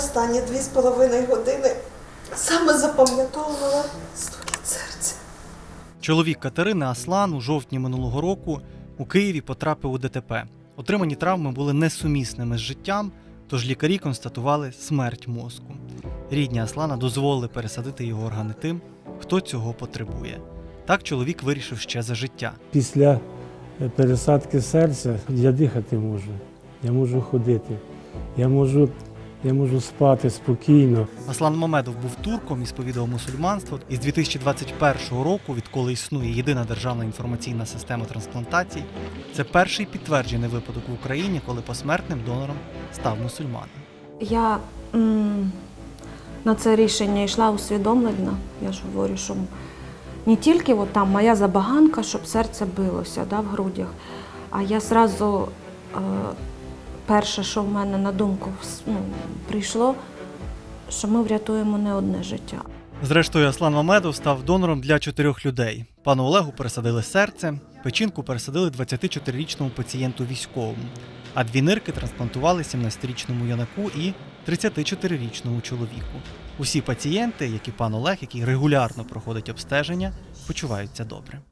останні дві з половиною години саме запам'ятовувала стукіт серця. Чоловік Катерини Аслан у жовтні минулого року у Києві потрапив у ДТП. Отримані травми були несумісними з життям, тож лікарі констатували смерть мозку. Рідні Аслана дозволили пересадити його органи тим, хто цього потребує. Так чоловік вирішив ще за життя. Після е, пересадки серця я дихати можу, я можу ходити, я можу, я можу спати спокійно. Аслан Мамедов був турком і сповідав мусульманство. І з 2021 року, відколи існує єдина державна інформаційна система трансплантацій, це перший підтверджений випадок в Україні, коли посмертним донором став мусульманин. Я м, на це рішення йшла усвідомлено. Я ж говорю, що не тільки от там моя забаганка, щоб серце билося да, в грудях, а я зразу е, перше, що в мене на думку ну, прийшло, що ми врятуємо не одне життя. Зрештою, Аслан Мамедов став донором для чотирьох людей. Пану Олегу пересадили серце, печінку пересадили 24-річному пацієнту військовому, а дві нирки трансплантували 17-річному юнаку і 34-річному чоловіку. Усі пацієнти, як і пан Олег, який регулярно проходить обстеження, почуваються добре.